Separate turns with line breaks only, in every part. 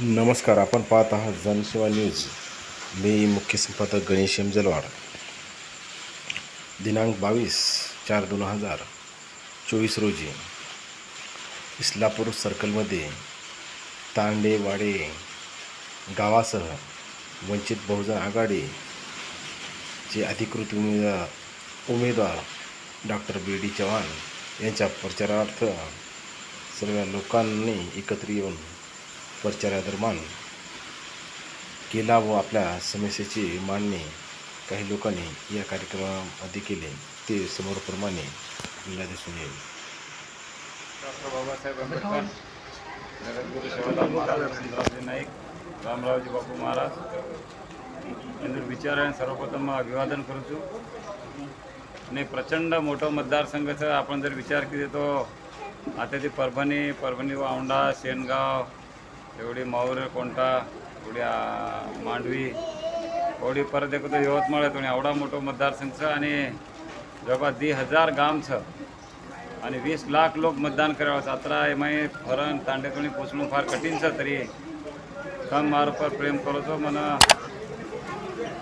नमस्कार आपण पाहत आहात जनसेवा न्यूज. मी मुख्य संपादक गणेश जलवाड दिनांक बावीस चार दोन हजार चोवीस रोजी इस्लापूर सर्कलमध्ये तांडेवाडे गावासह वंचित बहुजन आघाडीचे अधिकृत उमेदवार उमेदवार डॉक्टर बी डी चव्हाण यांच्या प्रचारार्थ सर्व लोकांनी एकत्र येऊन प्रचारादरम्यान केला व आपल्या समस्येची मांडणी काही लोकांनी या कार्यक्रमामध्ये केले. ते समोरप्रमाणे आपल्याला दिसून येईल.
डॉक्टर बाबासाहेब आंबेडकर महाराज वसंतरावजी नाईक रामरावजी बापू महाराज यांचं विचाराने सर्वप्रथम अभिवादन करूचू आणि प्रचंड मोठं मतदारसंघाचा आपण जर विचार केले तो आता ते परभणी परभणी औंढा शेणगाव एवढी माऊर कोणता एवढी मांडवी, एवढी परत एक यवतमाळ येतो एवढा मोठो मतदारसंघ छ आणि जवळपास दी हजार गाम छ. आणि वीस लाख लोक मतदान करावं छ आता એમાંય ફરણ તાંડેતોની પહોંચવું ફાર કઠિન છે તરી તમે મારા પર પ્રેમ કરો છો મને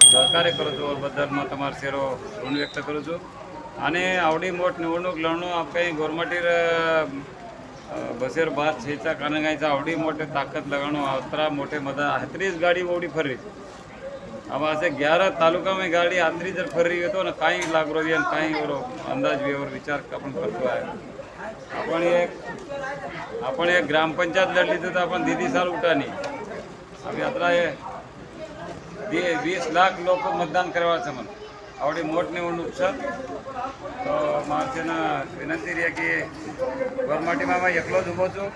સહકાર્ય કરો છો બદલમાં તમારો શેરો ઋણ વ્યક્ત કરું છું અને આવડી મોટ નિવડणूक લડણું કંઈ ગવર્મેન્ટી बसेर भात छेचा कानगायचा आवडी मोठे ताकद लगाणं अतरा मोठे मदा हातरीच गाडी ओढी फरी अब असे ग्यारह तालुका में गाडी आंतरी जर फररी येतो ना काही लागरो आणि काही एवढं अंदाज वेवर विचार आपण करतो आहे. आपण एक आपण एक ग्रामपंचायत लढली तर आपण दिदी साल उठानी. आम्ही आता हे दी वीस लाख लोक मतदान करावाचं म्हण आवडी मोठ निवडणूक सर તો માણસેને વિનંતી રહે કે ગોરમાટીમાં અમે એકલો જ ઊભો છું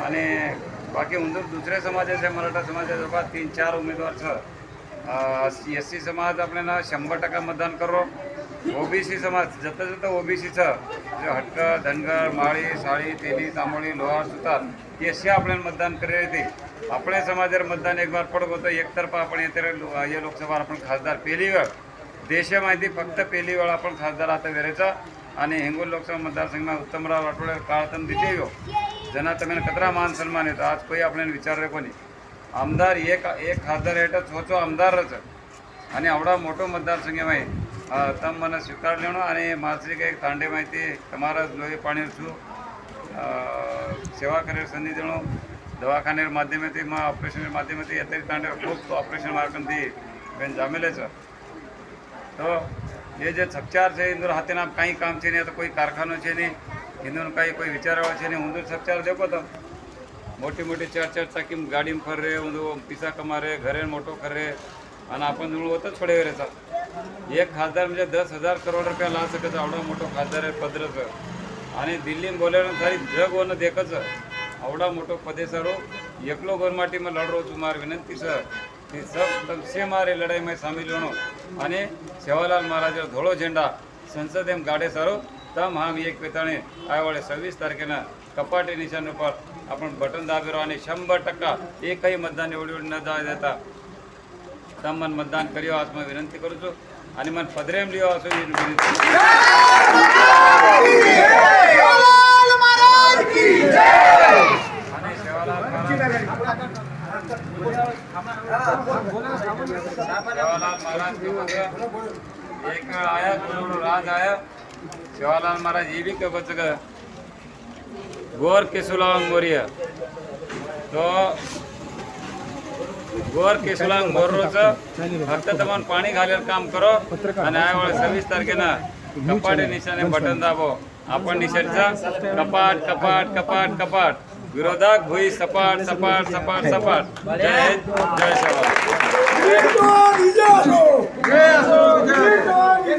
અને બાકી ઊંધું दुसऱ्या समाजाचे मराठा समाजाचे जवळपास तीन चार उमेदवार छ एस सी समाज आपल्याला शंभर टक्का मतदान करो ओबीसी समाज जत जत ओबीसीचं जे हट्ट धनगर माळी साळी तेली तांबोळी लोहार सुतार एस सी आपल्याला मतदान करे येते आपल्या समाजावर मतदान एक बार पडत होतं एकतर्फा आपण येते या लोकसभा आपण खासदार पहिली वेळ देशामाहिती फक्त पहिली वेळा आपण खासदार आता वेरेचा आणि हिंगोल लोकसभा मतदारसंघात उत्तमराव राठोड काळतन दिटे येऊ कतरा मान सन्मान येतो आज कोणी आपल्याला विचारले कोणी. आमदार एक एक खासदार येतात हो, स्वचो आमदारच. आणि एवढा मोठो मतदारसंघ माहिती तम मन स्वीकार लेणं आणि माझी एक तांडे माहिती તમારા લોહી પાણી सेवा સેવા કરે સંધિ દેણો દવાખાને માધ્યમેથી ઓપરેશન માધ્યમેથી અત્યારે તાંડે ખૂબ ઓપરેશન માર્ગમથી બેન જામેલે છે તો એ જે સચ્ચાર છે ઇન્દોર હાથેના કાંઈ કામ છે નહીં તો કોઈ કારખાનો છે નહીં ઇન્દોરનું કાંઈ કોઈ વિચારવા છે નહીં. ઊંધું સચ્ચાર દેખો તો મોટી મોટી ચાર ચાર ચાકી ગાડીમાં ફર રે ઊંધું પૈસા કમા રે घरे मोठो कर रे आणि आपण जुळू होतं छोडे रेचा एक खासदार म्हणजे दस हजार करोड रुपया ला शकत एवढा मोठा खासदार आहे पदरचं आणि दिल्ली बोलायला सारी जग होणं देखच एवढा मोठो पदेसरो एकलो लड़ लढरो तुम्हाला विनंती सर ती सब तक्षे मारे लड़ाई में शामिल होणो आणि शिवालाल महाराज और धोलो झंडा संसद गाड़े सारो तम हम एक पिताने आये वाले सर्विस तार के ना कपाटे निशानों पर अपन बटन दाबे आणि शंभर टक्का एक कहीं मतदान योग्य न दाय देता तम मन मतदान करियो आज मैं विनंति करूँ तो मन पदरे में लियो आज सेवालाल महाराज एक आया गुरु राज आया सेवालाल महाराज ये भी के बच्चे का गोर केसुलांग मोरिया तो गोर केसुलांग मोरोचं फक्त तुम्हाला पाणी घालेलं काम करो आणि आयावेळेस सव्वीस तारखेला कपाटे निशाने बटन दाबो. आपण निशाणीचा कपाट कपाट कपाट कपाट. विरोधात भुई सपाट सपाट सपाट सपाट जय हिंद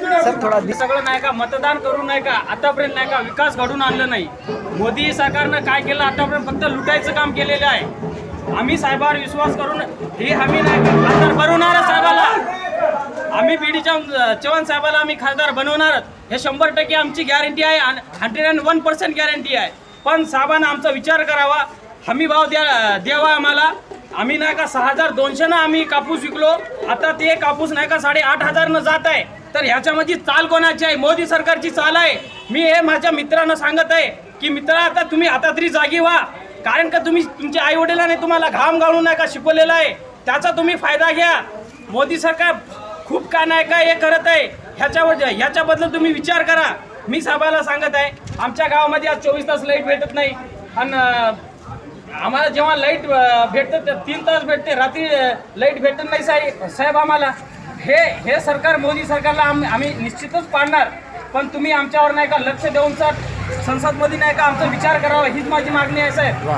जय
सगळं नाही का? मतदान करून नाही का? आतापर्यंत नाही का? विकास घडून आणलं नाही. मोदी सरकारनं काय केलं? आतापर्यंत फक्त लुटायचं काम केलेलं आहे. आम्ही साहेबावर विश्वास करून हे आम्ही नाही का खासदार बनवणार साहेबाला? आम्ही बीडीच्या चव्हाण साहेबाला आम्ही खासदार बनवणारच हे शंभर टक्के आमची गॅरंटी आहे hundred and one percent guarantee आहे. पण साहेबांना आमचा विचार करावा. हमी भाव द्या द्यावा आम्हाला. आम्ही नाही का सहा हजार दोनशेनं आम्ही कापूस विकलो. आता ते कापूस नाही का साडेआठ हजारनं जात आहे. तर ह्याच्यामध्ये चाल कोणाची आहे? मोदी सरकारची चाल आहे. मी हे माझ्या मित्रांना सांगत आहे की मित्र आता तुम्ही आता तरी जागी व्हा. कारण का तुम्ही तुमच्या आई वडिलांनी तुम्हाला घाम गाळून नाही का शिकवलेला आहे? त्याचा तुम्ही फायदा घ्या. मोदी सरकार खूप का नाही का हे करत आहे. ह्याच्यावर ह्याच्याबद्दल तुम्ही विचार करा. मी साहेबाला सांगत आहे आमच्या गावामध्ये आज चोवीस तास लाइट भेटत नाही. आणि आम्हाला जेव्हा लाइट भेटतं तीन तास भेटते रात्री लाइट भेटत नाही साहेब साहेब आम्हाला. हे हे सरकार मोदी सरकारला आम आम्ही निश्चितच पाडणार. पण तुम्ही आमच्यावर नाही का लक्ष देऊन सर संसदमध्ये नाही का आमचा विचार करावा हीच माझी मागणी आहे साहेब.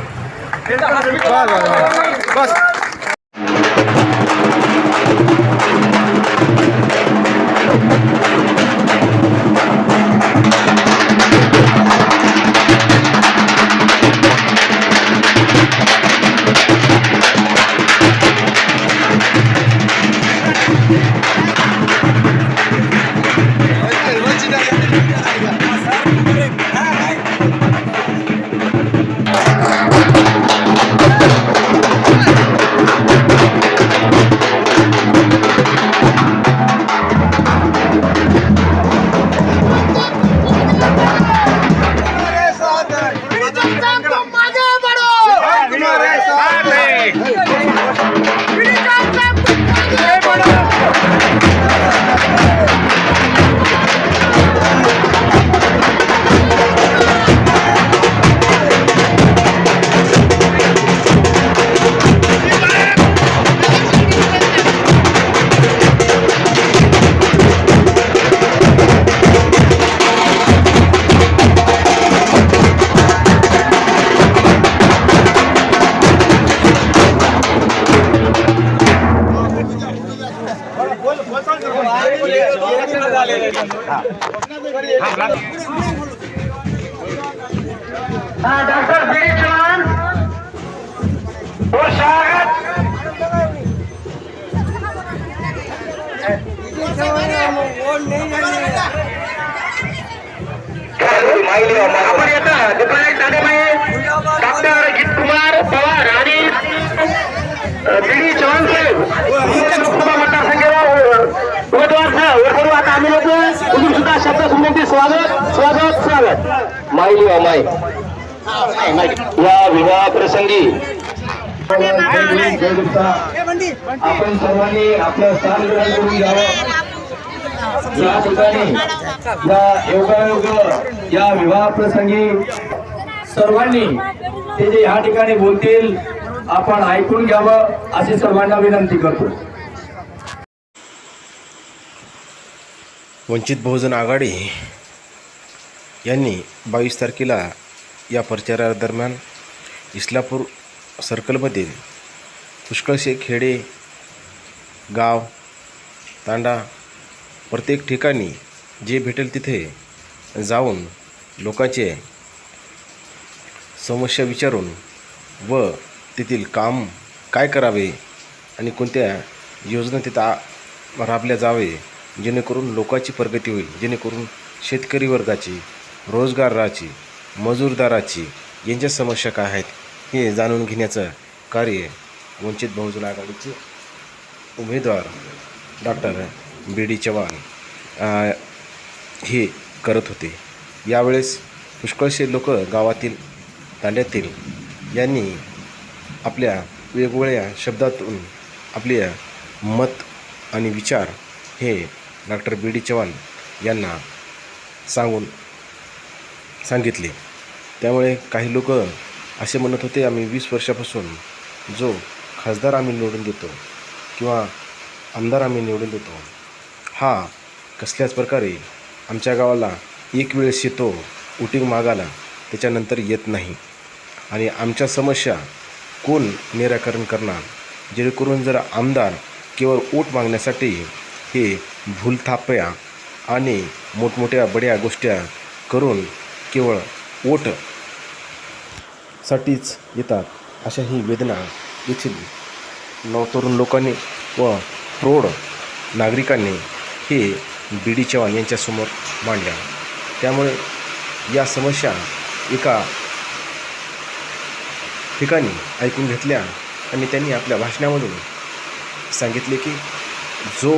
साथ है डॉक्टर बी चौहान और स्वागत डॉक्टर अजित कुमार पवार आणि बी चव्हाण साहेब लोकसभा सुद्धा शब्द स्वागत स्वागत स्वागत. माईली माई. या विवाह प्रसंगी आपण सर्वांनी आपलं स्थान ग्रहण करून घ्यावं. या ठिकाणी या योगायोग या विवाह प्रसंगी सर्वांनी ते जे ह्या ठिकाणी बोलतील आपण ऐकून घ्यावं अशी सर्वांना विनंती करतो.
वंचित बहुजन आघाडी यांनी बावीस तारखेला या प्रचारादरम्यान इस्लापूर सर्कलमधील पुष्कळसे खेडे गाव तांडा प्रत्येक ठिकाणी जे भेटेल तिथे जाऊन लोकांचे समस्या विचारून व तेथील काम काय करावे आणि कोणत्या योजना तिथं राबल्या जावे जेणेकरून लोकांची प्रगती होईल जेणेकरून शेतकरी वर्गाची रोजगाराची मजूरदाराची यांच्या समस्या काय आहेत हे जाणून घेण्याचं कार्य वंचित बहुजन आघाडीचे उमेदवार डॉक्टर बी डी चव्हाण हे करत होते. यावेळेस पुष्कळसे लोक गावातील तांड्यातील यांनी आपल्या वेगवेगळ्या शब्दातून आपले मत आणि विचार हे डॉक्टर बी डी चव्हाण यांना सांगून सांगितले. त्यामुळे काही लोक असे म्हणत होते आम्ही वीस वर्षापासून जो खासदार आम्ही निवडून देतो किंवा आमदार आम्ही निवडून देतो हा कसल्याच प्रकारे आमच्या गावाला एक वेळेस येतो उटिंग मागायला त्याच्यानंतर येत नाही. आणि आमच्या समस्या कोण निराकरण करणार? जेणेकरून जर आमदार केवळ ओट मागण्यासाठी हे भूलथाप्या आणि मोठमोठ्या बड्या गोष्टी करून केवळ ओट साठीच येतात अशा ही वेदना येथील नवतरुण लोकांनी व प्रौढ नागरिकांनी हे बी डी चव्हाण यांच्यासमोर मांडल्या. त्यामुळे या समस्या एका ठिकाणी ऐकून घेतल्या आणि त्यांनी आपल्या भाषणामधून सांगितले की जो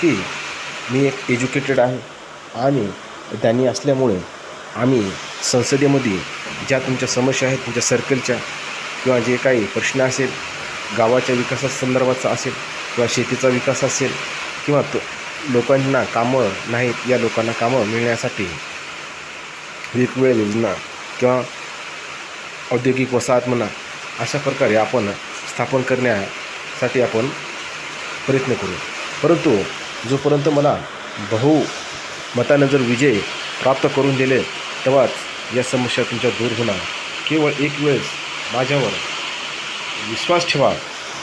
की मी एक एज्युकेटेड आहे आणि त्यांनी असल्यामुळे आम्ही संसदेमध्ये ज्या तुमच्या समस्या आहेत तुमच्या सर्कलच्या किंवा जे काही प्रश्न असेल गावाच्या विकासासंदर्भाचा असेल किंवा शेतीचा विकास असेल किंवा तो लोकांना कामं नाहीत या लोकांना कामं मिळण्यासाठी वेगवेगळ्या योजना किंवा औद्योगिक वसाहत म्हणा अशा प्रकारे आपण स्थापन करण्यासाठी आपण प्रयत्न करू. परंतु जोपर्यंत मला बहु मतानं जर विजय प्राप्त करून दिले तेव्हाच या समस्या तुमच्या दूर होणार. केवळ एक वेळेस माझ्यावर विश्वास ठेवा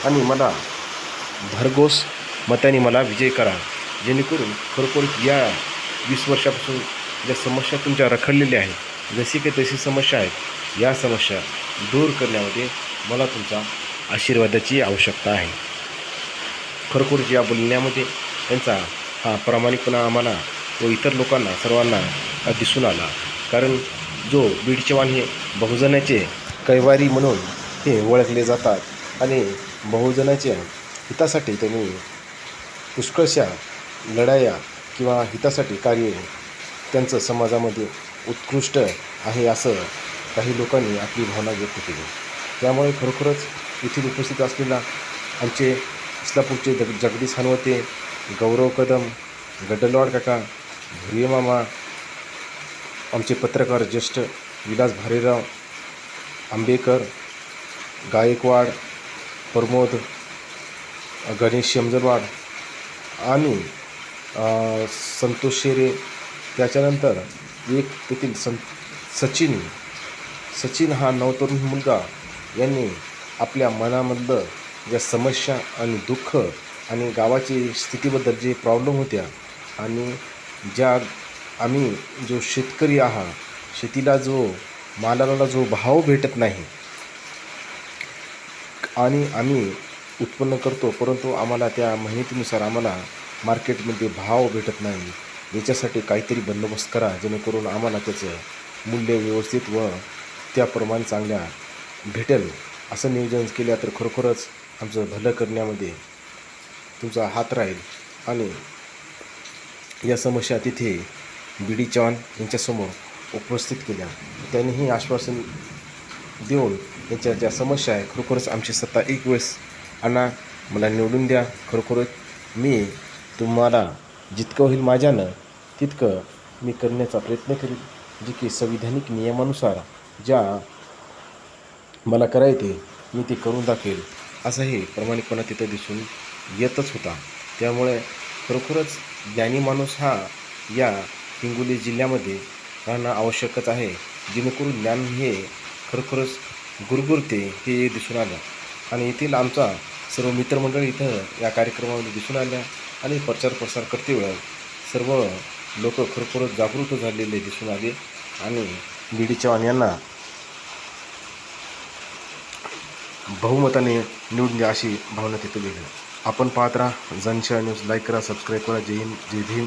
आणि मला भरघोस मताने मला विजय करा. जेणेकरून खरोखर या वीस वर्षापासून ज्या समस्या तुमच्या रखडलेल्या आहेत जशी काही तशी समस्या आहेत या समस्या दूर करण्यामध्ये मला तुमचा आशीर्वादाची आवश्यकता आहे. खरोखर या बोलण्यामध्ये त्यांचा हा प्रामाणिकपणा आम्हाला व इतर लोकांना सर्वांना दिसून आला. कारण जो बीड हे बहुजनाचे कैवारी म्हणून हे ओळखले जातात आणि बहुजनाच्या हितासाठी त्यांनी पुष्कळशा लढाया किंवा हितासाठी कार्य त्यांचं समाजामध्ये उत्कृष्ट आहे असं काही लोकांनी आपली भावना व्यक्त केली. त्यामुळे खरोखरच येथील उपस्थित असलेला आमचे इस्लापूरचे जग जगदीश हनवते गौरव कदम गड्डलवाड काका भुरिये मामा आमचे पत्रकार ज्येष्ठ विलास भारेराव आंबेकर गायकवाड प्रमोद गणेश शेमजरवाड आणि संतोष शेरे त्याच्यानंतर एक तेथील सं सचिन सचिन हा नवतरुण मुलगा यांनी आपल्या मनामधलं ज्या समस्या आणि दुःख आणि गावाची स्थितीबद्दल जे प्रॉब्लेम होत्या आणि ज्या आम्ही जो शेतकरी आहात शेतीला जो मालाला जो भाव भेटत नाही आणि आम्ही उत्पन्न करतो परंतु आम्हाला त्या माहितीनुसार आम्हाला मार्केटमध्ये भाव भेटत नाही. याच्यासाठी काहीतरी बंदोबस्त करा जेणेकरून आम्हाला त्याचं मूल्य व्यवस्थित व त्याप्रमाणे चांगल्या भेटेल. असं नियोजन केल्या तर खरोखरच आमचं भलं करण्यामध्ये तुमचा हात राहील. आणि या समस्या तिथे बी डी चव्हाण यांच्यासमोर उपस्थित केल्या. त्यांनीही आश्वासन देऊन यांच्या ज्या समस्या आहे खरोखरच आमची सत्ता एक वेळेस आणा मला निवडून द्या. खरोखरच मी तुम्हाला जितकं होईल माझ्यानं तितकं मी करण्याचा प्रयत्न करीन. जे की संविधानिक नियमानुसार ज्या मला करायचे मी ते करून दाखवेल. असंही प्रामाणिकपणा तिथं दिसून येतच होता. त्यामुळे खरोखरच ज्ञानी माणूस हा या हिंगोली जिल्ह्यामध्ये राहणं आवश्यकच आहे. जेणेकरून ज्ञान हे खरोखरच गुरगुरते हे दिसून आलं. आणि येथील आमचा सर्व मित्रमंडळ इथं या कार्यक्रमामध्ये दिसून आल्या आणि प्रचार प्रसार करते वेळा सर्व लोक खरोखरच जागृत झालेले दिसून आले आणि बी डी चव्हाण यांना बहुमताने निवडून द्या अशी भावना तिथं गेली आपण पाहत राहा जनशा न्यूज. लाईक करा सबस्क्राईब करा. जय हिंद जय भीम.